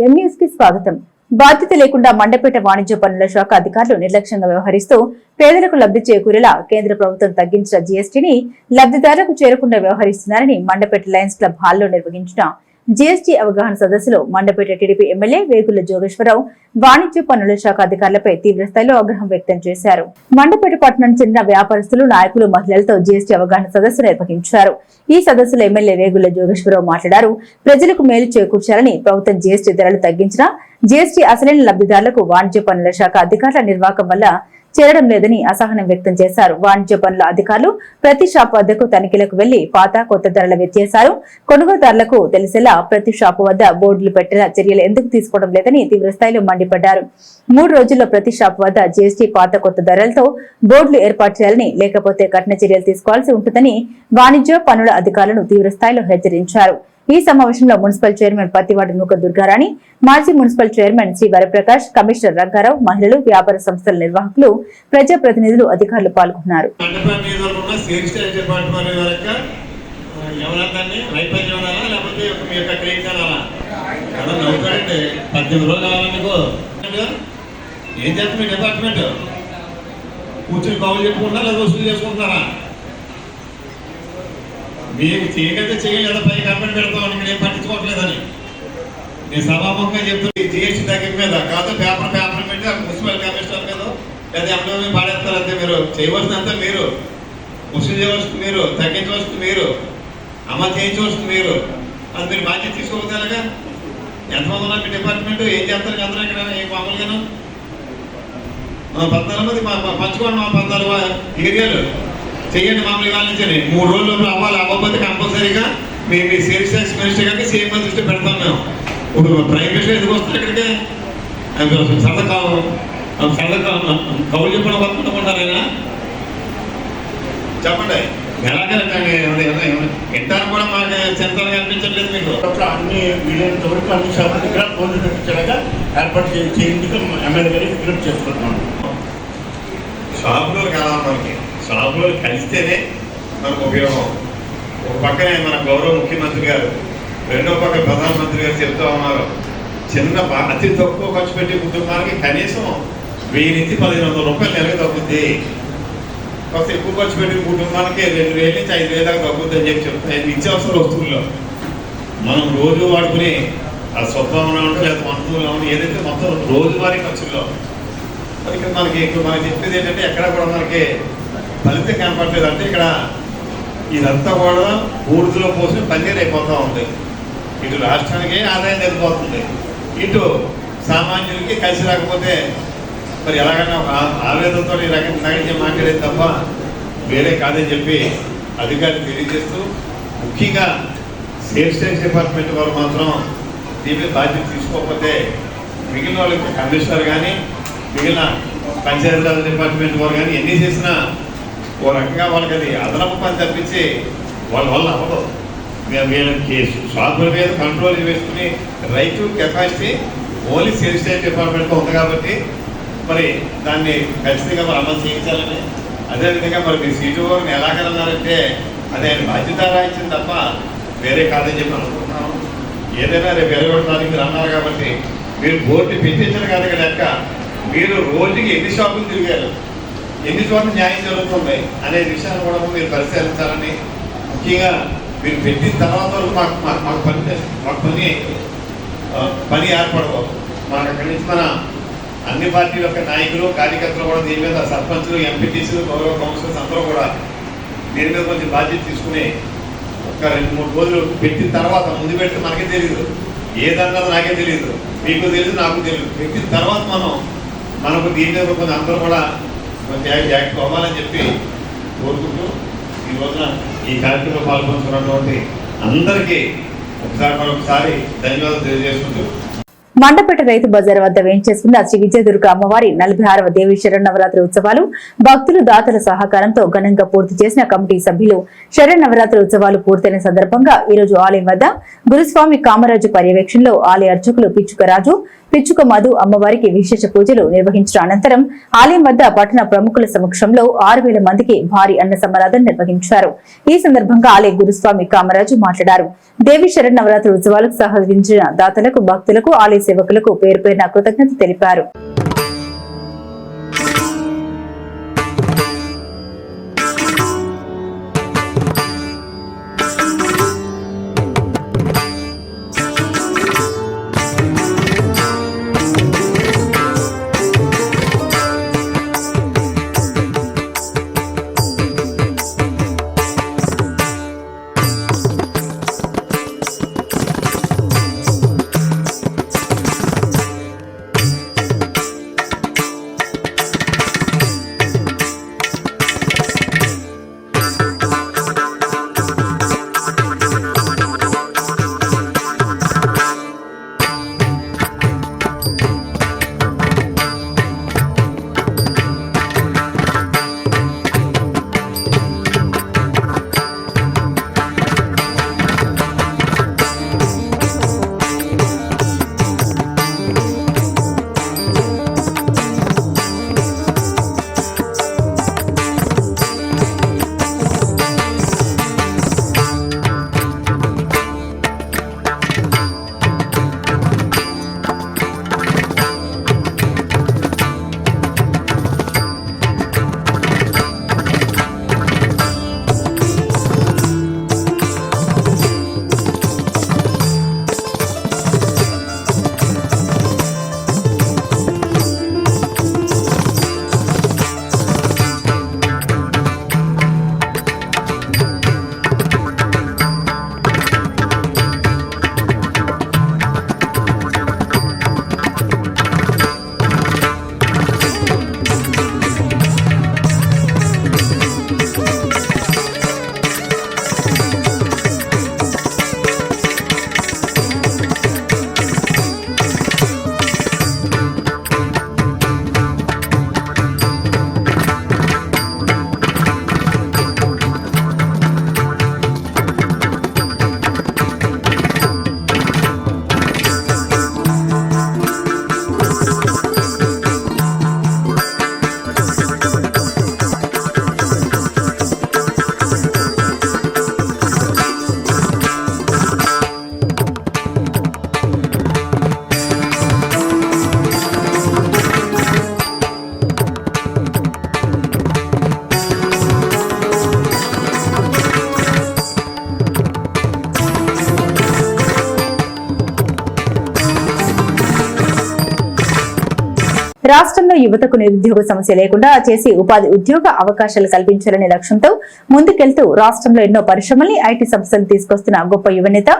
కి స్వాగతం. బాధ్యత లేకుండా మండపేట వాణిజ్య పనుల శాఖ అధికారులు నిర్లక్ష్యంగా వ్యవహరిస్తూ పేదలకు లబ్ధి చేకూరేలా కేంద్ర ప్రభుత్వం తగ్గించిన జీఎస్టీని లబ్ధిదారులకు చేరకుండా వ్యవహరిస్తున్నారని మండపేట లయన్స్ క్లబ్ హాల్లో నిర్వహించిన జీఎస్టీ అవగాహన సదస్సులో మండపేట టీడీపీ ఎమ్మెల్యే వేగుల జోగేశ్వరరావు వాణిజ్య పన్నుల శాఖ అధికారులపై తీవ్రస్థాయిలో ఆగ్రహం వ్యక్తం చేశారు. మండపేట పట్టణం చెందిన వ్యాపారస్తులు నాయకులు మహిళలతో జీఎస్టీ అవగాహన సదస్సు నిర్వహించారు. ఈ సదస్సులో ఎమ్మెల్యే వేగుల జోగేశ్వరరావు మాట్లాడారు. ప్రజలకు మేలు చేకూర్చాలని ప్రభుత్వం జీఎస్టీ ధరలు తగ్గించినా జీఎస్టీ అసలైన లబ్ధిదారులకు వాణిజ్య పన్నుల శాఖ అధికారుల నిర్వాహకం వల్ల చేరడం లేదని అసహనం వ్యక్తం చేశారు. వాణిజ్య పనుల అధికారులు ప్రతి షాపు వద్దకు తనిఖీలకు వెళ్ళి పాత కొత్త ధరల వ్యత్యాసాలు కొనుగోదారులకు తెలిసేలా ప్రతి షాపు వద్ద బోర్డులు పెట్టిన చర్యలు ఎందుకు తీసుకోవడం లేదని తీవ్రస్థాయిలో మండిపడ్డారు. మూడు రోజుల్లో ప్రతి షాపు వద్ద జీఎస్టీ పాత కొత్త ధరలతో బోర్డులు ఏర్పాటు చేయాలని లేకపోతే కఠిన చర్యలు తీసుకోవాల్సి ఉంటుందని వాణిజ్య పనుల అధికారులను తీవ్రస్థాయిలో హెచ్చరించారు. ఈ సమావేశంలో మున్సిపల్ చైర్మన్ పత్తివాడు నూక దుర్గారాణి మాజీ municipal chairman Shri Varaprakash commissioner Rangarao మహిళలు వ్యాపార సంస్థల నిర్వాహకులు ప్రజాప్రతినిధులు అధికారులు పాల్గొన్నారు. ఏం చేస్తుంది మీ డిపార్ట్మెంట్? కూర్చొని కౌలు చెప్పుకుంటారా లేదా వసూలు చేసుకుంటున్నారా? మేము చేయగలిగితే చేయలేదు పై కంపెనీ పెడతామని ఇక్కడ ఏం పట్టించుకోవట్లేదని. నేను సభాముఖంగా చెప్తున్నా జిఎస్టీ తగ్గిన మీద కాదు పేపర్ పేపర్ పెట్టి మున్సిపల్ కమిషనర్ మీద లేదా ఎండో పాడేస్తారు అంతే మీరు. చేయవలసినంత మీరు. వసూలు చేయవలసింది మీరు తగ్గించవలసింది మీరు అమలు చేయించవలసింది మీరు. అది మీరు బాధ్యత తీసుకోగలగా ఎంతమంది ఉన్నారు మీ డిపార్ట్మెంట్? ఏం చేస్తారు? అందరూ ఇక్కడ ఏ మామూలుగాను? పద్నాలుగు మంది మా- పంచుకోండి మా పద్నాలుగు ఏరియాలు. చెయ్యండి మామూలుగా నుంచి మూడు రోజులు అవ్వాలి అవ్వకపోతే కంపల్సరీగా మీ మీ సేల్స్ ట్యాక్స్ మినిస్టర్ గారికి సీఎం దృష్టి పెడతాం మేము. ఇప్పుడు ప్రైమ్ మినిస్టర్ ఎందుకు వస్తారు ఇక్కడికి? సరదా కావు. సరదా కౌలు చెప్పడం వస్తుంటారు ఆయన చెప్పండి. ఎలాగంటే ఎంటారు కూడా మాకు సెంటర్ కనిపించట్లేదు మీకు. అన్ని వీలైనంత వరకు అన్ని షాపుల దగ్గర ఫోన్లు పెట్టించడగా ఏర్పాటు చే- చేయించుకు ఎమ్మెల్యే గారికి విజ్ఞప్తి చేసుకుంటున్నాను షాపులో కలవాలి మనకి షాపులో కలిస్తేనే మనకు ఉపయోగం. ఒక పక్కనే మన గౌరవ ముఖ్యమంత్రి గారు రెండో పక్క ప్రధానమంత్రి గారు చెప్తా ఉన్నారు. చిన్న అతి తక్కువ ఖర్చు పెట్టే కుటుంబానికి కనీసం వెయ్యి నుంచి పదిహేను వందల రూపాయలు నెలకు తగ్గుద్ది. కొంత ఎక్కువ ఖర్చు పెట్టిన కుటుంబానికి రెండు వేల నుంచి ఐదు వేల దాకా తగ్గుద్ది అని చెప్పి చెప్తాయి నిత్యావసర వస్తువుల్లో. మనం రోజు వాడుకునే ఆ స్వభావంలో ఉంటే లేదా వస్తువుల్లో ఉంటే ఏదైతే మొత్తం రోజువారీ ఖర్చుల్లో మరి ఇక్కడ మనకి ఇప్పుడు మనకి చెప్పేది ఏంటంటే ఎక్కడ కూడా మనకి ఫలితం కనపడలేదు అంటే ఇక్కడ ఇదంతా కూడా బూడిదలో పోసి పన్నీర్ అయిపోతూ ఉంది. ఇటు రాష్ట్రానికి ఆదాయం తగ్గిపోతుంది ఇటు సామాన్యులకి కలిసి రాకపోతే మరి ఎలాగైనా ఒక ఆవేదనతో ఈ రకం నగించి మాట్లాడేది తప్ప వేరే కాదని చెప్పి అధికారులు తెలియజేస్తూ ముఖ్యంగా సేఫ్ ట్యాక్స్ డిపార్ట్మెంట్ వారు మాత్రం దీని బాధ్యత తీసుకోకపోతే మిగిలిన వాళ్ళకి కమిషనర్ కానీ మిగిలిన పంచాయతీరాజ్ డిపార్ట్మెంట్ వారు కానీ ఎన్ని చేసినా ఓ రకంగా వాళ్ళకి అది అదనపు పని తప్పించి వాళ్ళ వల్ల అవ్వదు. వీ- వీళ్ళకి షాపుల మీద కంట్రోల్ వేసుకుని రైతు కెపాసిటీ ఓన్లీ సేల్స్ స్టేట్ డిపార్ట్మెంట్తో ఉంది కాబట్టి మరి దాన్ని ఖచ్చితంగా మరి అమలు చేయించాలని. అదేవిధంగా మరి మీ సీటు వారిని ఎలాగన్నారంటే అది ఆయన బాధ్యత రాయించింది తప్ప వేరే కాదని చెప్పి అనుకుంటున్నాను ఏదైనా రేపు ఇరవై తారీఖు మీరు అన్నారు కాబట్టి మీరు బోర్డు పెట్టించారు కాదు లెక్క మీరు రోజుకి ఎన్ని షాపులు తిరిగారు? ఎన్ని చోట్ల న్యాయం జరుగుతున్నాయి అనే విషయాన్ని కూడా మీరు పరిశీలించాలని ముఖ్యంగా మీరు పెట్టిన తర్వాత వరకు మాకు మాకు మాకు పని మాకు పని పని ఏర్పడదు మాకు అక్కడి నుంచి మన అన్ని పార్టీల యొక్క నాయకులు కార్యకర్తలు కూడా దీని మీద సర్పంచులు ఎంపీటీసీలు గౌరవ కౌన్సిలర్స్ అందరూ కూడా దీని మీద కొంచెం బాధ్యత తీసుకుని ఒక రెండు మూడు రోజులు పెట్టిన తర్వాత ముందు పెడితే మనకే తెలియదు ఏదన్నది నాకే తెలియదు మీకు తెలియదు నాకు తెలియదు పెట్టిన తర్వాత మనం మనకు దీని మీద కొంచెం అందరూ కూడా యాక్ట్ అవ్వాలని చెప్పి కోరుకుంటూ ఈ రోజున ఈ కార్యక్రమంలో పాల్గొంటున్నటువంటి అందరికీ ఒకసారి మరొకసారి ధన్యవాదాలు తెలియజేసుకుంటూ మండపేట రైతు బజార్ వద్ద వేయించేసుకున్న శ్రీ విజయదుర్గ అమ్మవారి నలభై ఆరవ దేవి శరణవరాత్రి ఉత్సవాలు భక్తులు దాతల సహకారంతో ఘనంగా పూర్తి చేసిన కమిటీ సభ్యులు శరణవరాత్రి ఉత్సవాలు పూర్తయిన సందర్భంగా ఈ రోజు ఆలయం వద్ద గురుస్వామి కామరాజు పర్యవేక్షణలో ఆలయ అర్చకులు పిచ్చుకరాజు పిచ్చుక మధు అమ్మవారికి విశేష పూజలు నిర్వహించిన అనంతరం ఆలయం వద్ద పట్టణ ప్రముఖుల సమక్షంలో ఆరు వేల మందికి భారీ అన్న సమారాధన నిర్వహించారు. ఈ సందర్భంగా ఆలయ గురుస్వామి కామరాజు మాట్లాడారు. దేవి శరణ్ నవరాత్రి ఉత్సవాలకు సహకరించిన దాతలకు భక్తులకు ఆలయ సేవకులకు పేరు పేరున కృతజ్ఞత తెలిపారు. రాష్ట్రంలో యువతకు నిరుద్యోగ సమస్య లేకుండా చేసి ఉపాధి ఉద్యోగ అవకాశాలు కల్పించాలనే లక్ష్యంతో ముందుకెళ్తూ రాష్ట్రంలో ఎన్నో పరిశ్రమల్ని ఐటీ సంస్థలు తీసుకొస్తున్న గొప్ప యువనేత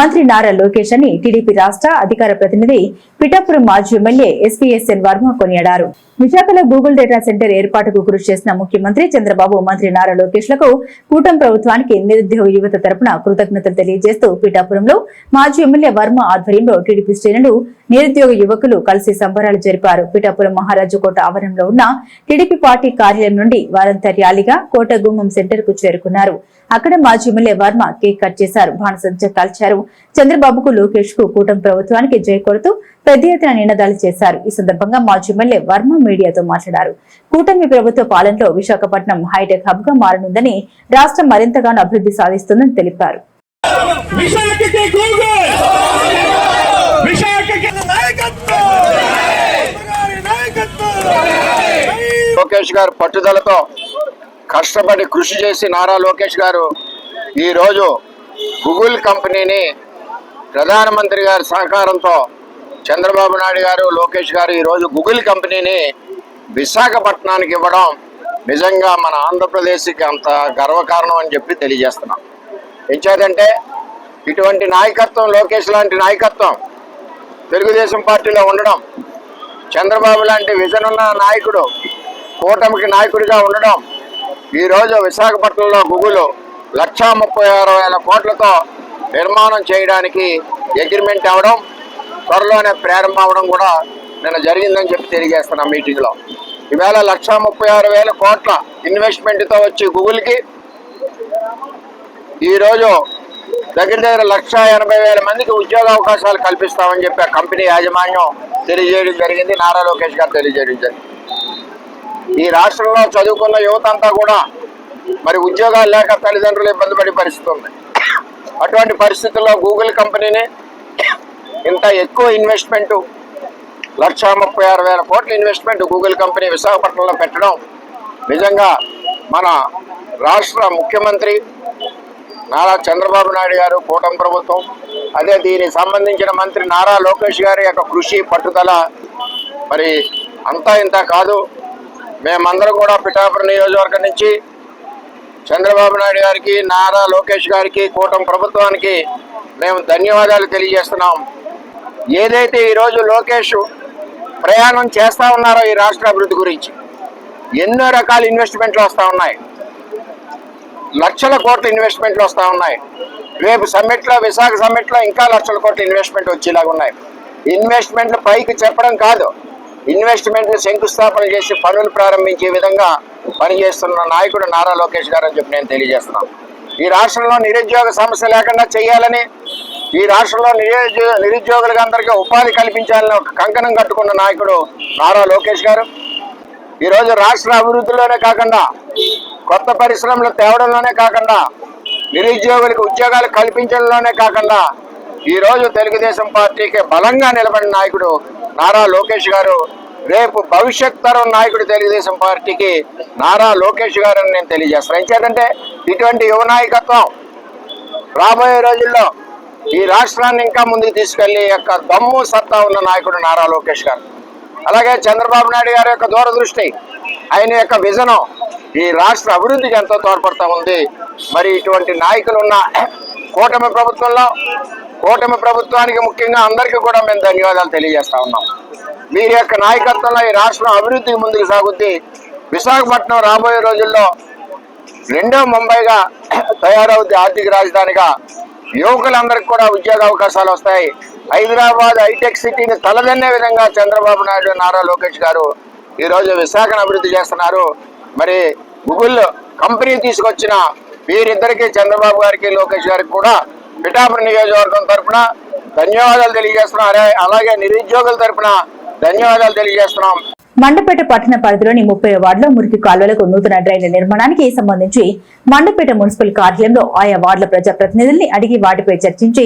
మంత్రి నారా లోకేష్ అని టీడీపీ రాష్ట్ర అధికార ప్రతినిధి పిఠాపురం మాజీ ఎమ్మెల్యే ఎస్పీఎస్ఎన్ వర్మ కొనియాడారు. విశాఖలో గూగుల్ డేటా సెంటర్ ఏర్పాటుకు కృషి చేసిన ముఖ్యమంత్రి చంద్రబాబు మంత్రి నారా లోకేష్లకు కూటమి ప్రభుత్వానికి నిరుద్యోగ యువత తరపున కృతజ్ఞతలు తెలియజేస్తూ పీఠాపురంలో మాజీ ఎమ్మెల్యే వర్మ ఆధ్వర్యంలో టీడీపీ శ్రేణులు నిరుద్యోగ యువకులు కలిసి సంబరాలు జరిపారు. పీఠాపురం మహారాజు కోట ఆవరణలో ఉన్న టీడీపీ పార్టీ కార్యాలయం నుండి వారంతా ర్యాలీగా కోట గుమ్మం సెంటర్కు చేరుకున్నారు. అక్కడ మాజీ ఎమ్మెల్యే వర్మ కేక్ కట్ చేశారు. బాణసంచ కాల్చారు చంద్రబాబుకు లోకేష్కు కూటమి ప్రభుత్వానికి జై కొడుతూ పెద్ద ఎత్తున నినాదాలు చేశారు. ఈ సందర్భంగా మాజీ ఎమ్మెల్యే వర్మ మీడియాతో మాట్లాడారు. కూటమి ప్రభుత్వ పాలనలో విశాఖపట్నం హైటెక్ హబ్గా మారనుందని రాష్ట్రం మరింతగానో అభివృద్ధి సాధిస్తుందని తెలిపారు. విశాఖకి గూగుల్ విశాఖకి నాయకత్వం గారి నాయకత్వం లోకేష్ గారు పట్టుదలతో కష్టపడి కృషి చేసి నారా లోకేష్ గారు ఈరోజు గూగుల్ కంపెనీని ప్రధానమంత్రి గారి సహకారంతో చంద్రబాబు నాయుడు గారు లోకేష్ గారు ఈరోజు గూగుల్ కంపెనీని విశాఖపట్నానికి ఇవ్వడం నిజంగా మన ఆంధ్రప్రదేశ్కి అంత గర్వకారణం అని చెప్పి తెలియజేస్తున్నాం. ఎంచేదంటే ఇటువంటి నాయకత్వం లోకేష్ లాంటి నాయకత్వం తెలుగుదేశం పార్టీలో ఉండడం చంద్రబాబు లాంటి విజన్ ఉన్న నాయకుడు కూటమికి నాయకుడిగా ఉండడం ఈరోజు విశాఖపట్నంలో గుగులు లక్షా ముప్పై ఆరు వేల కోట్లతో నిర్మాణం చేయడానికి అగ్రిమెంట్ అవ్వడం త్వరలోనే ప్రారంభం అవడం కూడా నిన్న జరిగిందని చెప్పి తెలియజేస్తున్నాం మీటింగ్లో. ఈవేళ లక్షా ముప్పై ఆరు వేల కోట్ల ఇన్వెస్ట్మెంట్తో వచ్చి గూగుల్కి ఈరోజు దగ్గర దగ్గర లక్ష ఎనభై వేల మందికి ఉద్యోగ అవకాశాలు కల్పిస్తామని చెప్పి ఆ కంపెనీ యాజమాన్యం తెలియజేయడం జరిగింది. నారా లోకేష్ గారు తెలియజేయడం జరిగింది. ఈ రాష్ట్రంలో చదువుకున్న యువత అంతా కూడా మరి ఉద్యోగాలు లేక తల్లిదండ్రులు ఇబ్బంది పడే పరిస్థితి ఉంది. అటువంటి పరిస్థితుల్లో గూగుల్ కంపెనీని ఇంత ఎక్కువ ఇన్వెస్ట్మెంట్ లక్ష ముప్పై ఆరు వేల కోట్ల ఇన్వెస్ట్మెంట్ గూగుల్ కంపెనీ విశాఖపట్నంలో పెట్టడం నిజంగా మన రాష్ట్ర ముఖ్యమంత్రి నారా చంద్రబాబు నాయుడు గారు కూటమి ప్రభుత్వం అదే దీనికి సంబంధించిన మంత్రి నారా లోకేష్ గారి యొక్క కృషి పట్టుదల మరి అంతా ఇంత కాదు. మేమందరం కూడా పిఠాపురం నియోజకవర్గం నుంచి చంద్రబాబు నాయుడు గారికి నారా లోకేష్ గారికి కూటమి ప్రభుత్వానికి మేము ధన్యవాదాలు తెలియజేస్తున్నాం. ఏదైతే ఈరోజు లోకేష్ ప్రయాణం చేస్తా ఉన్నారో ఈ రాష్ట్ర అభివృద్ధి గురించి ఎన్నో రకాల ఇన్వెస్ట్మెంట్లు వస్తూ ఉన్నాయి. లక్షల కోట్ల ఇన్వెస్ట్మెంట్లు వస్తూ ఉన్నాయి. రేపు సమ్మిట్లో విశాఖ సమ్మిట్లో ఇంకా లక్షల కోట్ల ఇన్వెస్ట్మెంట్ వచ్చేలాగా ఉన్నాయి. ఇన్వెస్ట్మెంట్లు పైకి చెప్పడం కాదు. ఇన్వెస్ట్మెంట్ని శంకుస్థాపన చేసి పనులు ప్రారంభించే విధంగా పనిచేస్తున్న నాయకుడు నారా లోకేష్ గారు అని చెప్పి నేను తెలియజేస్తున్నాను. ఈ రాష్ట్రంలో నిరుద్యోగ సమస్య లేకుండా చేయాలని ఈ రాష్ట్రంలో నిరుద్యోగ నిరుద్యోగులకు అందరికీ ఉపాధి కల్పించాలని ఒక కంకణం కట్టుకున్న నాయకుడు నారా లోకేష్ గారు. ఈరోజు రాష్ట్ర అభివృద్ధిలోనే కాకుండా కొత్త పరిశ్రమలు తేవడంలోనే కాకుండా నిరుద్యోగులకు ఉద్యోగాలు కల్పించడంలోనే కాకుండా ఈరోజు తెలుగుదేశం పార్టీకి బలంగా నిలబడిన నాయకుడు నారా లోకేష్ గారు రేపు భవిష్యత్ తరం నాయకుడు తెలుగుదేశం పార్టీకి నారా లోకేష్ గారు అని నేను తెలియజేస్తాను ఎందుకంటే ఇటువంటి యువ నాయకత్వం రాబోయే రోజుల్లో ఈ రాష్ట్రాన్ని ఇంకా ముందుకు తీసుకెళ్ళి యొక్క దమ్ము సత్తా ఉన్న నాయకుడు నారా లోకేష్ గారు. అలాగే చంద్రబాబు నాయుడు గారి యొక్క దూరదృష్టి ఆయన యొక్క విజనం ఈ రాష్ట్ర అభివృద్ధికి ఎంతో తోడ్పడతా ఉంది. మరి ఇటువంటి నాయకులు ఉన్న కూటమి ప్రభుత్వంలో కూటమి ప్రభుత్వానికి ముఖ్యంగా అందరికీ కూడా మేము ధన్యవాదాలు తెలియజేస్తా ఉన్నాం. వీరి యొక్క నాయకత్వంలో ఈ రాష్ట్రం అభివృద్ధికి ముందుకు సాగుద్ది. విశాఖపట్నం రాబోయే రోజుల్లో రెండో ముంబైగా తయారవుద్ది ఆర్థిక రాజధానిగా. యువకులందరికీ కూడా ఉద్యోగ అవకాశాలు వస్తాయి. హైదరాబాద్ హైటెక్ సిటీని తలదన్నే విధంగా చంద్రబాబు నాయుడు నారా లోకేష్ గారు ఈరోజు విశాఖను అభివృద్ధి చేస్తున్నారు. మరి గూగుల్ కంపెనీ తీసుకొచ్చిన వీరిద్దరికి చంద్రబాబు గారికి లోకేష్ గారికి కూడా పిఠాపురం నియోజకవర్గం తరఫున ధన్యవాదాలు తెలియజేస్తున్నాం. అలాగే నిరుద్యోగుల తరఫున ధన్యవాదాలు తెలియజేస్తున్నాం. మండపేట పట్టణ పరిధిలోని ముప్పై వార్డులో మురికి కాలువలకు నూతన డ్రైన్ల నిర్మాణానికి సంబంధించి మండపేట మున్సిపల్ కార్యాలయంలో ఆయా వార్డుల ప్రజాప్రతినిధుల్ని అడిగి వాటిపై చర్చించి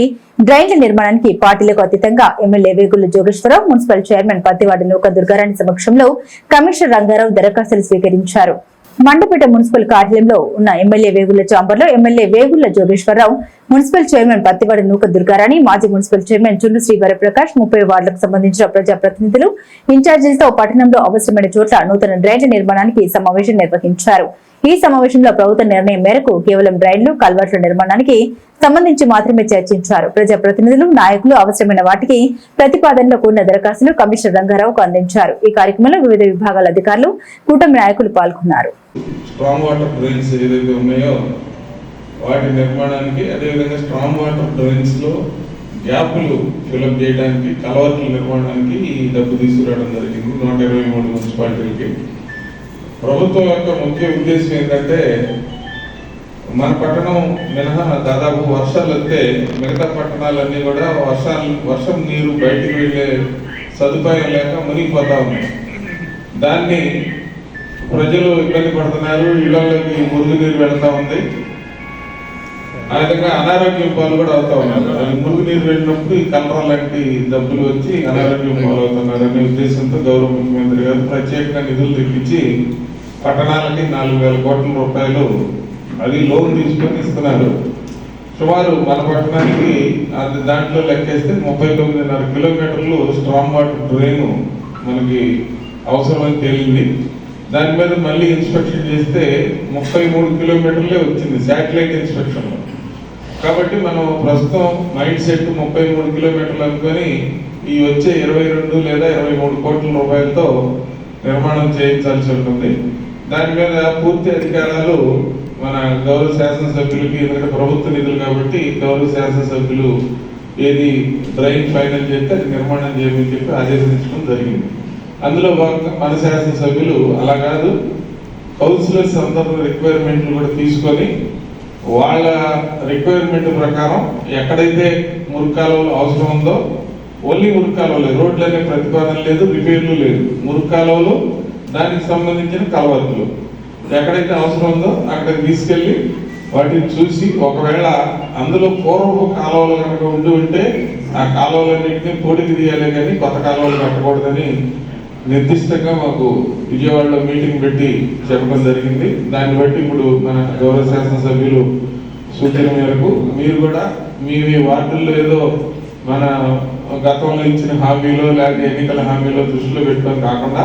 డ్రైన్ల నిర్మాణానికి పార్టీలకు అతీతంగా MLA Vegulla Jogeswararao municipal chairman Pattivadi Nooka Durgarani సమక్షంలో కమిషనర్ రంగారావు దరఖాస్తులు స్వీకరించారు. మండపేట మున్సిపల్ కార్యాలయంలో ఉన్న ఎమ్మెల్యే వేగుల చాంబర్లో MLA Vegulla Jogeswararao municipal chairman Pattivadi Nooka Durgarani మాజీ మున్సిపల్ చైర్మన్ చుండు శ్రీ వరప్రకాష్ ముప్పై వార్డులకు సంబంధించిన ప్రజాప్రతినిధులు ఇన్ఛార్జీలతో పట్టణంలో అవసరమైన చోట్ల నూతన డ్రైన్ల నిర్మాణానికి సమావేశం నిర్వహించారు. ఈ సమావేశంలో ప్రభుత్వ నిర్ణయం మేరకు కేవలం డ్రైన్లు కల్వర్ట్ల నిర్మాణానికి సంబంధించి మాత్రమే చర్చించారు. ప్రజాప్రతినిధులు నాయకులు అవసరమైన వాటికి ప్రతిపాదనలో కూడిన దరఖాస్తులు కమిషనర్ రంగారావుకు అందించారు. ఈ కార్యక్రమంలో వివిధ విభాగాల అధికారులు కూటమి నాయకులు పాల్గొన్నారు. స్ట్రాంగ్ వాటర్ డ్రైన్స్ ఏదైతే ఉన్నాయో వాటి నిర్మాణానికి అదేవిధంగా స్ట్రాంగ్ వాటర్ డ్రైన్స్లో గ్యాప్లు ఫిలప్ చేయడానికి కలవర్ట్ల నిర్మాణానికి ఈ డబ్బు తీసుకురావడం జరిగింది. నూట ఇరవై మూడు మున్సిపాలిటీలకి. ప్రభుత్వం యొక్క ముఖ్య ఉద్దేశం ఏంటంటే మన పట్టణం మినహా దాదాపు వర్షాలు వస్తే మిగతా పట్టణాలన్నీ కూడా వర్షాలు వర్షం నీరు బయటికి వెళ్ళే సదుపాయం లేక మునిగిపోతా ఉన్నాయి. దాన్ని ప్రజలు ఇబ్బంది పడుతున్నారు. ఇళ్ళలోకి మురుగు నీరు వెళ్తా ఉంది. ఆ విధంగా అనారోగ్యం పాలు కూడా అవుతా ఉన్నారు. మురుగు నీరు వెళ్ళినప్పుడు ఈ కలరా లాంటి జబ్బులు వచ్చి అనారోగ్యం పాలు అవుతున్నారు అనే ఉద్దేశంతో గౌరవ ముఖ్యమంత్రి గారు ప్రత్యేకంగా నిధులు తెప్పించి పట్టణాలకి నాలుగు వేల కోట్ల రూపాయలు అది లోన్ తీసుకొని ఇస్తున్నారు. సుమారు మన పట్టణానికి అది దాంట్లో లెక్కేస్తే ముప్పై తొమ్మిదిన్నర కిలోమీటర్లు స్ట్రాంగ్ వాటర్ డ్రైన్ మనకి అవసరమని తేలింది. దాని మీద మళ్ళీ ఇన్స్పెక్షన్ చేస్తే ముప్పై మూడు కిలోమీటర్లే వచ్చింది శాటిలైట్ ఇన్స్పెక్షన్. కాబట్టి మనం ప్రస్తుతం మైండ్ సెట్ ముప్పై మూడు కిలోమీటర్లు అనుకొని ఈ వచ్చే ఇరవై రెండు లేదా ఇరవై మూడు కోట్ల రూపాయలతో నిర్మాణం చేయించాల్సి ఉంటుంది. దాని మీద పూర్తి అధికారాలు మన గౌరవ శాసనసభ్యులకి ఎందుకంటే ప్రభుత్వ నిధులు కాబట్టి గౌరవ శాసనసభ్యులు ఏది డ్రైన్ ఫైనల్ చేస్తే అది నిర్మాణం చేయమని చెప్పి ఆదేశించడం జరిగింది. అందులో భాగంగా మన శాసనసభ్యులు అలా కాదు కౌన్సిలర్స్ అందరూ రిక్వైర్మెంట్లు కూడా తీసుకొని వాళ్ళ రిక్వైర్మెంట్ ప్రకారం ఎక్కడైతే మురికాలలో అవసరం ఉందో ఓన్లీ మురుగు రోడ్లనే రోడ్లు ప్రతిపాదన లేదు రిపేర్లు లేదు. మురుగు దానికి సంబంధించిన కలవర్తులు ఎక్కడైతే అవసరం ఉందో అక్కడికి తీసుకెళ్ళి వాటిని చూసి ఒకవేళ అందులో పూర్వపు కాలువలు కనుక ఉండి ఉంటే ఆ కాలువలన్నింటినీ పోటీకి తీయాలి కానీ కొత్త కాలువలు కట్టకూడదని నిర్దిష్టంగా మాకు విజయవాడలో మీటింగ్ పెట్టి చెప్పడం జరిగింది. దాన్ని బట్టి ఇప్పుడు మన గౌరవ శాసనసభ్యులు సూచన మేరకు మీరు కూడా మీ మీ వార్డుల్లో ఏదో మన గతంలో ఇచ్చిన హామీలో లేకపోతే ఎన్నికల హామీలో దృష్టిలో పెట్టుకొని కాకుండా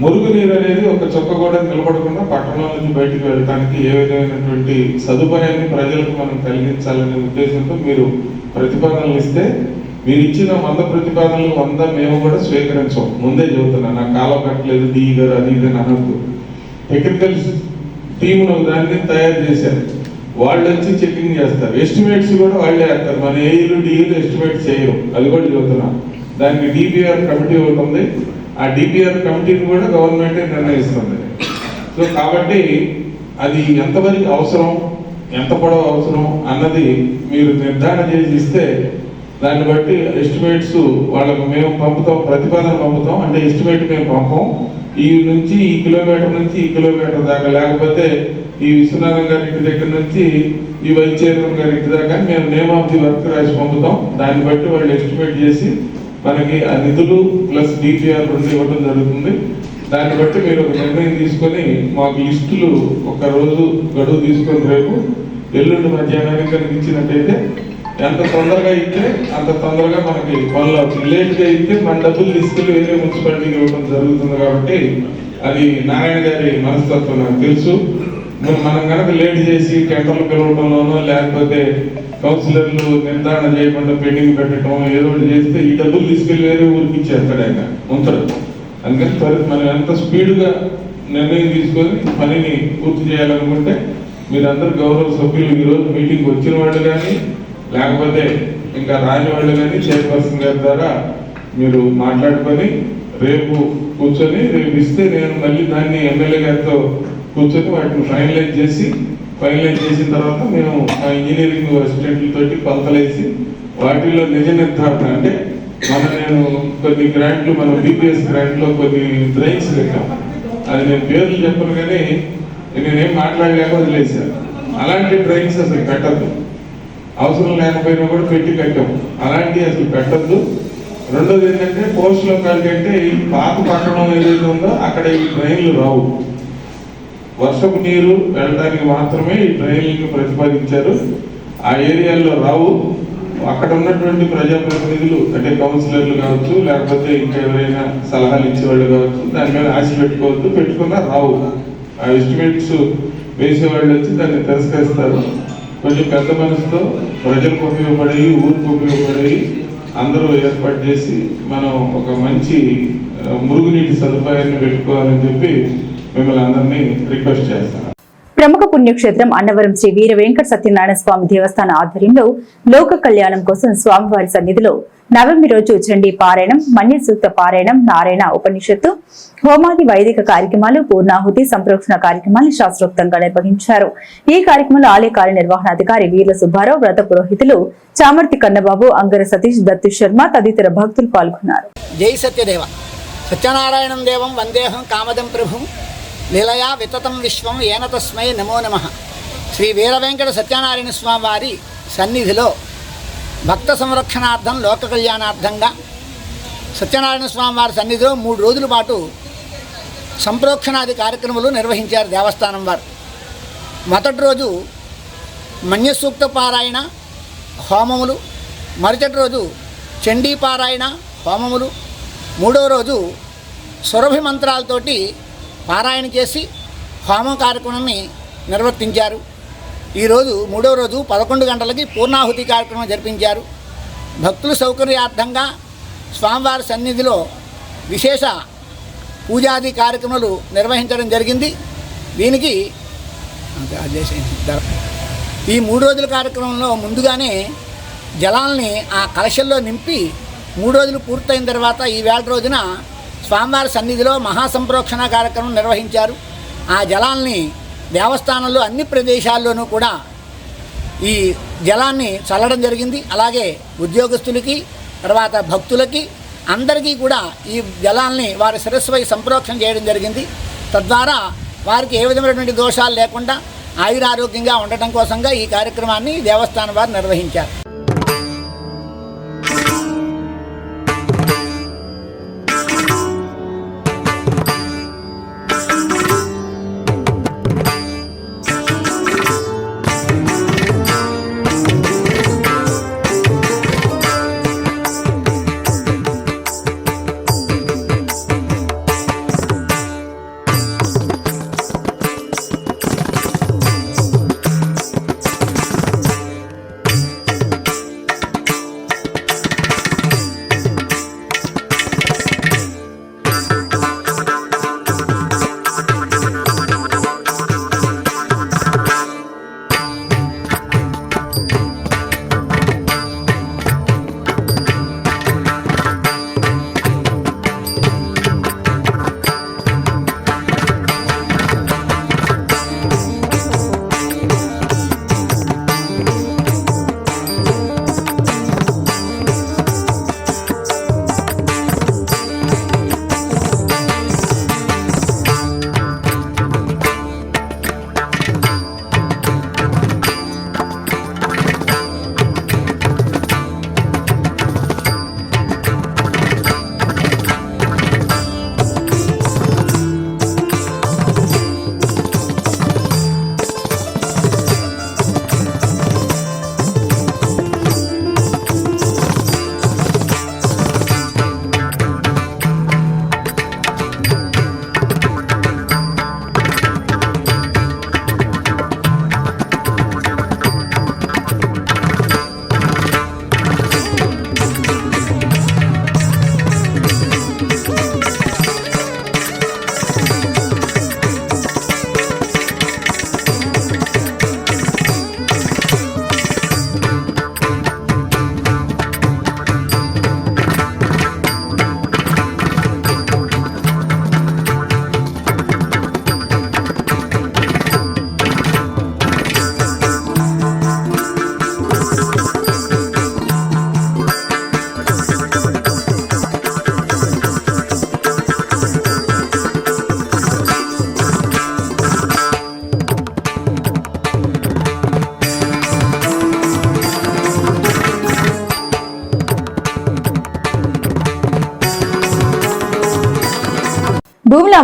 మురుగునీరు అనేది ఒక చుక్క కూడా నిలబడకుండా పట్టణం నుంచి బయటికి వెళ్ళడానికి ఏ విధమైనటువంటి సదుపాయాన్ని ప్రజలకు మనం కలిగించాలనే ఉద్దేశంతో మీరు ప్రతిపాదనలు ఇస్తే మీరు ఇచ్చిన వంద ప్రతిపాదనలు వంద మేము కూడా స్వీకరించాం. ముందే చెబుతున్నా నాకు కాలం కట్టలేదు డి గారు అది ఇది అని అనద్దు టెక్నికల్ టీంను దాన్ని తయారు చేశారు. వాళ్ళు వచ్చి చెక్కింగ్ చేస్తారు. ఎస్టిమేట్స్ కూడా వాళ్ళే వేస్తారు. మన ఏఈలు డిఈలు ఎస్టిమేట్ చేయరు. అది కూడా చెబుతున్నాం. దానికి డిపిఆర్ కమిటీ ఒకటి ఉంది. ఆ డిపిఆర్ కమిటీని కూడా గవర్నమెంటే నిర్ణయిస్తుంది. సో కాబట్టి అది ఎంతవరకు అవసరం ఎంత పొడవు అవసరం అన్నది మీరు నిర్ధారణ చేసి ఇస్తే దాన్ని బట్టి ఎస్టిమేట్స్ వాళ్ళకు మేము పంపుతాం ప్రతిపాదన పంపుతాం. అంటే ఎస్టిమేట్ మేము పంపం. ఈ నుంచి ఈ కిలోమీటర్ నుంచి ఈ కిలోమీటర్ దాకా లేకపోతే ఈ విశ్వనాథం గారి ఇంటి దగ్గర నుంచి ఈ వైస్ గారి ఇంటి దాకా మేము నేమ్ ఆఫ్ ది వర్క్ రాసి పంపుతాం. దాన్ని బట్టి వాళ్ళు ఎస్టిమేట్ చేసి మనకి ఆ నిధులు ప్లస్ డిపిఆర్ రెండు ఇవ్వడం జరుగుతుంది. దాన్ని బట్టి మీరు ఒక నిర్ణయం తీసుకొని మాకు లిస్టులు ఒక రోజు గడువు తీసుకొని రేపు ఎల్లుండి మధ్యాహ్నానికి కనుక ఇచ్చినట్టయితే ఎంత తొందరగా ఇస్తే అంత తొందరగా మనకి పనులు అవుతుంది లేట్గా ఇస్తే మన డబ్బులు తీసుకెళ్ళి వేరే మున్సిపాలిటీకి ఇవ్వడం జరుగుతుంది కాబట్టి అది నారాయణ గారి మనస్తత్వం నాకు తెలుసు. మనం కనుక లేట్ చేసి టెండర్లు పిలవడంలోనో లేకపోతే కౌన్సిలర్లు నిర్ధారణ చేయకుండా పెండింగ్ పెట్టడం ఏదో ఒకటి చేస్తే ఈ డబ్బులు తీసుకెళ్ళి వేరే ఊరికి ఇచ్చేస్తాడు ఆయన ఉంచడు అందుకని త్వర- మనం ఎంత స్పీడ్గా నిర్ణయం తీసుకొని పనిని పూర్తి చేయాలనుకుంటే మీరందరూ గౌరవ సభ్యులు ఈరోజు మీటింగ్ వచ్చిన వాళ్ళు కానీ లేకపోతే ఇంకా రాని వాళ్ళు కానీ చైర్పర్సన్ గారి ద్వారా మీరు మాట్లాడుకొని రేపు కూర్చొని రేపు ఇస్తే నేను మళ్ళీ దాన్ని ఎమ్మెల్యే గారితో కూర్చొని వాటిని ఫైనలైజ్ చేసి ఫైనలైజ్ చేసిన తర్వాత మేము ఆ ఇంజనీరింగ్ అసిస్టెంట్లతోటి పంతలేసి వాటిల్లో నిజ నిర్ధారణ అంటే మన నేను కొన్ని గ్రాంట్లు మన బీపీఎస్ గ్రాంట్లో కొన్ని డ్రైవ్స్ పెట్టాం. అది నేను పేర్లు చెప్పను కానీ నేనేం మాట్లాడలేక వదిలేశాను. అలాంటి డ్రైవ్స్ అసలు కట్టద్దు. అవసరం లేకపోయినా కూడా పెట్టి కట్టాం. అలాంటివి అసలు పెట్టద్దు రెండోది ఏంటంటే పోస్ట్ లొకాలిటీ అంటే ఈ పాత పట్టణం ఏదైతే ఉందో అక్కడ ఈ ట్రైన్లు రావు. వర్షపు నీరు వెళ్ళడానికి మాత్రమే ఈ ట్రైన్లను ప్రతిపాదించారు. ఆ ఏరియాల్లో రావు. అక్కడ ఉన్నటువంటి ప్రజాప్రతినిధులు అంటే కౌన్సిలర్లు కావచ్చు లేకపోతే ఇంకా ఎవరైనా సలహాలు ఇచ్చేవాళ్ళు కావచ్చు దాని మీద ఆశ పెట్టుకోవద్దు పెట్టుకున్నా రావు. ఆ ఎస్టిమేట్స్ వేసేవాళ్ళు వచ్చి దాన్ని తిరస్కరిస్తారు. కొంచెం పెద్ద మనసుతో ప్రజలకు ఉపయోగపడేవి ఊరికి ఉపయోగపడేవి అందరూ ఏర్పాటు చేసి మనం ఒక మంచి మురుగునీటి సదుపాయాన్ని పెట్టుకోవాలని చెప్పి మిమ్మల్ని అందరినీ రిక్వెస్ట్ చేస్తాను. ప్రముఖ పుణ్యక్షేత్రం అన్నవరం శ్రీ వీర వెంకట సత్యనారాయణ స్వామి దేవస్థాన ఆధ్వర్యంలో లోక కళ్యాణం కోసం స్వామివారి సన్నిధిలో నవమి రోజు చండీ పారాయణం మన్య సూక్త పారాయణం నారాయణ ఉపనిషత్తు హోమాది వైదిక కార్యక్రమాలు పూర్ణాహుతి సంప్రోక్షణ కార్యక్రమాలు శాస్త్రోక్తంగా నిర్వహించారు. ఈ కార్యక్రమంలో ఆలయ కార్యనిర్వహణాధికారి వీర్ల సుబ్బారావు వ్రత పురోహితులు చామర్తి కన్నబాబు అంగర సతీష్ దత్తు శర్మ తదితర భక్తులు పాల్గొన్నారు. జై సత్యదేవ. సత్యనారాయణం దేవం వందేహం కామదం ప్రభుం. లీలయా వితతం విశ్వం ఏన తస్మై నమో నమ. శ్రీ వీరవెంకట సత్యనారాయణ స్వామి వారి సన్నిధిలో భక్త సంరక్షణార్థం లోక కళ్యాణార్థంగా సత్యనారాయణ స్వామి వారి సన్నిధిలో మూడు రోజుల పాటు సంప్రోక్షణాది కార్యక్రమాలు నిర్వహించారు దేవస్థానం వారు. మొదటి రోజు మన్యసూక్త పారాయణ హోమములు మరుసటి రోజు చండీ పారాయణ హోమములు మూడో రోజు సురభి మంత్రాలతోటి పారాయణ చేసి హోమం కార్యక్రమాన్ని నిర్వర్తించారు. ఈరోజు మూడో రోజు పదకొండు గంటలకి పూర్ణాహుతి కార్యక్రమం జరిపించారు. భక్తుల సౌకర్యార్థంగా స్వామివారి సన్నిధిలో విశేష పూజాది కార్యక్రమాలు నిర్వహించడం జరిగింది. దీనికి ఈ మూడు రోజుల కార్యక్రమంలో ముందుగానే జలాల్ని ఆ కలశల్లో నింపి మూడు రోజులు పూర్తయిన తర్వాత ఈ వేళ రోజున స్వామివారి సన్నిధిలో మహాసంప్రోక్షణ కార్యక్రమం నిర్వహించారు. ఆ జలాల్ని దేవస్థానంలో అన్ని ప్రదేశాల్లోనూ కూడా ఈ జలాన్ని చల్లడం జరిగింది. అలాగే ఉద్యోగస్తులకి తర్వాత భక్తులకి అందరికీ కూడా ఈ జలాల్ని వారి శిరస్సుపై సంప్రోక్షణ చేయడం జరిగింది. తద్వారా వారికి ఏ విధమైనటువంటి దోషాలు లేకుండా ఆయురారోగ్యంగా ఉండటం కోసంగా ఈ కార్యక్రమాన్ని దేవస్థానం వారు నిర్వహించారు.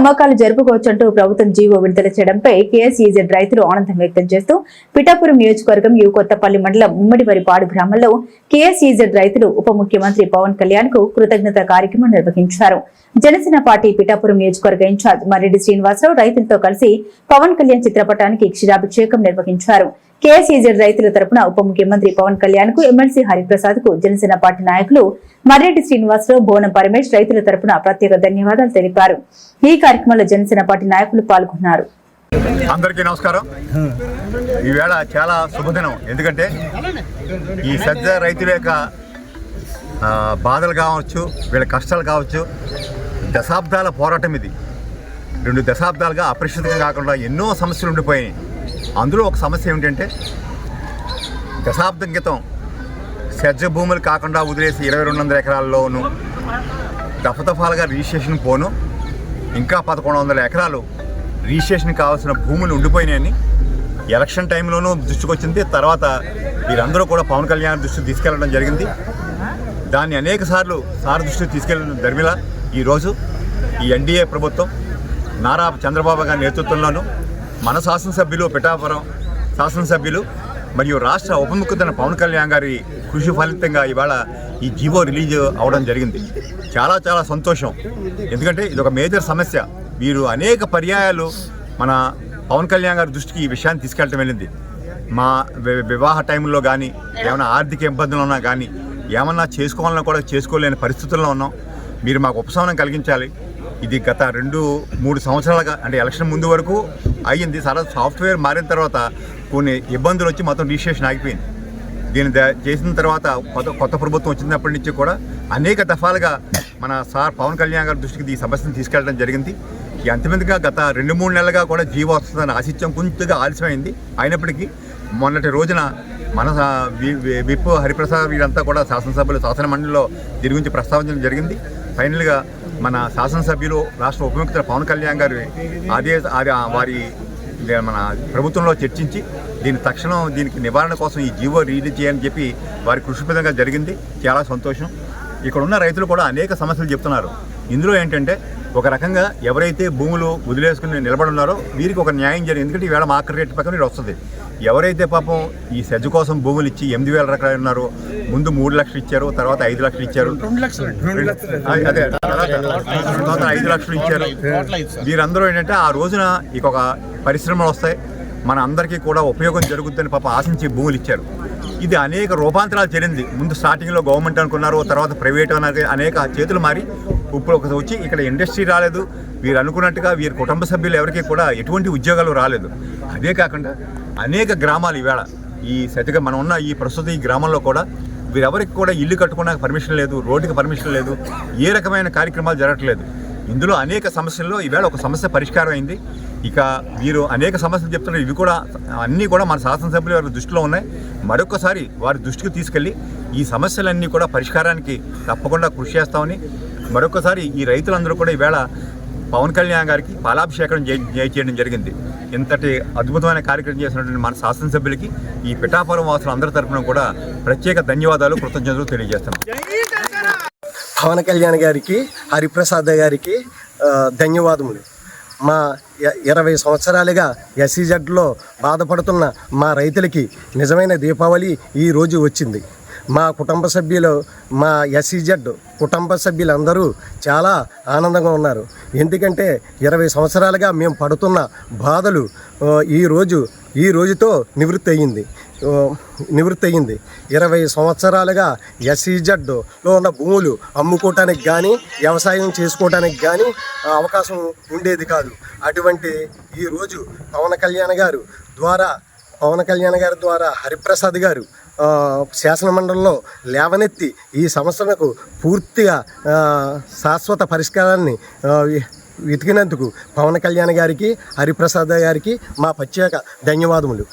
అమ్మకాలు జరుపుకోవచ్చంటూ ప్రభుత్వం జీవో విడుదల చేయడంపై కేఎస్ఈజెడ్ రైతులు ఆనందం వ్యక్తం చేస్తూ పిఠాపురం నియోజకవర్గం యు కొత్తపల్లి మండలం ఉమ్మడివరిపాడు గ్రామంలో కేఎస్ఈజెడ్ రైతులు ఉప ముఖ్యమంత్రి పవన్ కళ్యాణ్కు కృతజ్ఞత కార్యక్రమం నిర్వహించారు. జనసేన పార్టీ పిఠాపురం నియోజకవర్గ ఇన్ఛార్జ్ మర్రెడ్డి శ్రీనివాసరావు రైతులతో కలిసి పవన్ కళ్యాణ్ చిత్రపటానికి క్షీరాభిషేకం నిర్వహించారు. కేఎస్ఈజెడ్ రైతుల తరపున ఉప ముఖ్యమంత్రి పవన్ కళ్యాణ్కు ఎమ్మెల్సీ హరిప్రసాద్కు జనసేన పార్టీ నాయకులు మర్రెడ్డి శ్రీనివాసరావు బోనం పరమేష్ రైతుల తరపున ప్రత్యేక ధన్యవాదాలు తెలిపారు. ఈ కార్యక్రమంలో జనసేన పార్టీ నాయకులు పాల్గొన్నారు. అందరికీ నమస్కారం. ఈవేళ చాలా శుభదినం. ఎందుకంటే ఈ సజ్జ రైతుల యొక్క బాధలు కావచ్చు వీళ్ళ కష్టాలు కావచ్చు దశాబ్దాల పోరాటం ఇది. రెండు దశాబ్దాలుగా అపరిశుద్ధంగా కాకుండా ఎన్నో సమస్యలు ఉండిపోయాయి అందులో ఒక సమస్య ఏమిటంటే దశాబ్దం క్రితం సజ్జ భూములు కాకుండా వదిలేసి ఇరవై రెండు వందల ఎకరాల్లోనూ దఫదఫాలుగా రిజిస్ట్రేషన్ పోను ఇంకా పదకొండు వందల ఎకరాలు రిజిస్ట్రేషన్ కావాల్సిన భూములు ఉండిపోయినాయని ఎలక్షన్ టైంలోనూ దృష్టికి వచ్చింది తర్వాత వీరందరూ కూడా పవన్ కళ్యాణ్ దృష్టికి తీసుకెళ్ళడం జరిగింది. దాన్ని అనేక సార్లు సార్ దృష్టికి తీసుకెళ్ళిన ధర్మిల ఈరోజు ఈ ఎన్డీఏ ప్రభుత్వం నారా చంద్రబాబు గారి నేతృత్వంలోనూ మన శాసనసభ్యులు పిఠాపురం శాసనసభ్యులు మరియు రాష్ట్ర ఉప ముఖ్యమంత్రి పవన్ కళ్యాణ్ గారి కృషి ఫలితంగా ఇవాళ ఈ జీవో రిలీజ్ అవడం జరిగింది. చాలా చాలా సంతోషం. ఎందుకంటే ఇది ఒక మేజర్ సమస్య. వీరు అనేక పర్యాయాలు మన పవన్ కళ్యాణ్ గారి దృష్టికి ఈ విషయాన్ని తీసుకెళ్ళటం వెళ్ళింది. మా వివాహ టైంలో కానీ ఏమైనా ఆర్థిక ఇబ్బందులు ఉన్నా కానీ ఏమన్నా చేసుకోవాలన్నా కూడా చేసుకోలేని పరిస్థితుల్లో ఉన్నాం. మీరు మాకు ఉపశమనం కలిగించాలి. ఇది గత రెండు మూడు సంవత్సరాలుగా అంటే ఎలక్షన్ ముందు వరకు అయ్యింది. సరే సాఫ్ట్వేర్ మారిన తర్వాత కొన్ని ఇబ్బందులు వచ్చి మొత్తం రిజిస్ట్రేషన్ ఆగిపోయింది. దీన్ని చేసిన తర్వాత కొత్త కొత్త ప్రభుత్వం వచ్చినప్పటి నుంచి కూడా అనేక దఫాలుగా మన సార్ పవన్ కళ్యాణ్ గారి దృష్టికి ఈ సమస్యను తీసుకెళ్ళడం జరిగింది. ఎంతమందిగా గత రెండు మూడు నెలలుగా కూడా జీవో వస్తుందని ఆశిత్యం కొంచెంగా ఆలస్యమైంది. అయినప్పటికీ మొన్నటి రోజున మన వి- విప్ హరిప్రసాద్ వీరంతా కూడా శాసనసభ్యులు శాసన మండలిలో దీని గురించి ప్రస్తావించడం జరిగింది. ఫైనల్గా మన శాసనసభ్యులు రాష్ట్ర ఉప ముఖ్యమంత్రి పవన్ కళ్యాణ్ గారి అదే వారి మన ప్రభుత్వంలో చర్చించి దీని తక్షణం దీనికి నివారణ కోసం ఈ జీవో రిలీజ్ చేయని చెప్పి వారి కృషి విధంగా జరిగింది. చాలా సంతోషం. ఇక్కడ ఉన్న రైతులు కూడా అనేక సమస్యలు చెప్తున్నారు. ఇందులో ఏంటంటే ఒక రకంగా ఎవరైతే భూములు వదిలేసుకుని నిలబడున్నారో వీరికి ఒక న్యాయం జరిగింది. ఎందుకంటే ఈవేళ మార్కెట్ రేట్ పక్కన ఇది వస్తుంది ఎవరైతే పాపం ఈ సెజ్ కోసం భూములు ఇచ్చి ఎనిమిది వేల రకాలు ఉన్నారో ముందు మూడు లక్షలు ఇచ్చారు తర్వాత ఐదు లక్షలు ఇచ్చారు. అదే తర్వాత ఐదు లక్షలు ఇచ్చారు. వీరందరూ ఏంటంటే ఆ రోజున ఇక ఒక పరిశ్రమలు వస్తాయి. మన అందరికీ కూడా ఉపయోగం జరుగుతుందని పాప ఆశించి భూములు ఇచ్చారు. ఇది అనేక రూపాంతరాలు చెందింది ముందు స్టార్టింగ్లో గవర్నమెంట్ అనుకున్నారు తర్వాత ప్రైవేట్ అన్నారు అనేక చేతులు మారి ఇప్పుడు ఒక వచ్చి ఇక్కడ ఇండస్ట్రీ రాలేదు. వీరు అనుకున్నట్టుగా వీరి కుటుంబ సభ్యులు ఎవరికి కూడా ఎటువంటి ఉద్యోగాలు రాలేదు. అదే కాకుండా అనేక గ్రామాలు ఈవేళ ఈ సతిగా మనం ఉన్న ఈ ప్రస్తుత ఈ గ్రామంలో కూడా వీరెవరికి కూడా ఇల్లు కట్టుకోవడానికి పర్మిషన్ లేదు రోడ్డుకి పర్మిషన్ లేదు ఏ రకమైన కార్యక్రమాలు జరగట్లేదు. ఇందులో అనేక సమస్యల్లో ఈవేళ ఒక సమస్య పరిష్కారం అయింది. ఇక వీరు అనేక సమస్యలు చెప్తున్నారు. ఇవి కూడా అన్నీ కూడా మన శాసనసభ్యులు వారి దృష్టిలో ఉన్నాయి. మరొకసారి వారి దృష్టికి తీసుకెళ్ళి ఈ సమస్యలన్నీ కూడా పరిష్కారానికి తప్పకుండా కృషి చేస్తామని మరొకసారి ఈ రైతులందరూ కూడా ఈవేళ పవన్ కళ్యాణ్ గారికి పాలాభిషేకం చేయడం జరిగింది. ఇంతటి అద్భుతమైన కార్యక్రమం చేసినటువంటి మన శాసనసభ్యులకి ఈ పిఠాపురం వాసులు అందరి తరఫున కూడా ప్రత్యేక ధన్యవాదాలు కృతజ్ఞతలు తెలియజేస్తున్నాం. పవన్ కళ్యాణ్ గారికి హరిప్రసాద్ గారికి ధన్యవాదములు. మా ఇరవై సంవత్సరాలుగా ఎస్సీజెడ్లో బాధపడుతున్న మా రైతులకి నిజమైన దీపావళి ఈ రోజు వచ్చింది. మా కుటుంబ సభ్యులు మా ఎస్ఈజెడ్ కుటుంబ సభ్యులందరూ చాలా ఆనందంగా ఉన్నారు. ఎందుకంటే ఇరవై సంవత్సరాలుగా మేము పడుతున్న బాధలు ఈరోజు ఈ రోజు ఈ రోజుతో నివృత్తి అయ్యింది నివృత్తి అయ్యింది ఇరవై సంవత్సరాలుగా ఎస్ఈజెడ్లో ఉన్న భూములు అమ్ముకోవటానికి కానీ వ్యవసాయం చేసుకోవటానికి కానీ అవకాశం ఉండేది కాదు. అటువంటి ఈరోజు పవన్ కళ్యాణ్ గారు ద్వారా పవన్ కళ్యాణ్ గారి ద్వారా హరిప్రసాద్ గారు శాసనమండలిలో లేవనెత్తి ఈ సమస్యలకు పూర్తిగా శాశ్వత పరిష్కారాన్ని వెతికినందుకు పవన్ కళ్యాణ్ గారికి హరిప్రసాద్ గారికి మా ప్రత్యేక ధన్యవాదములు.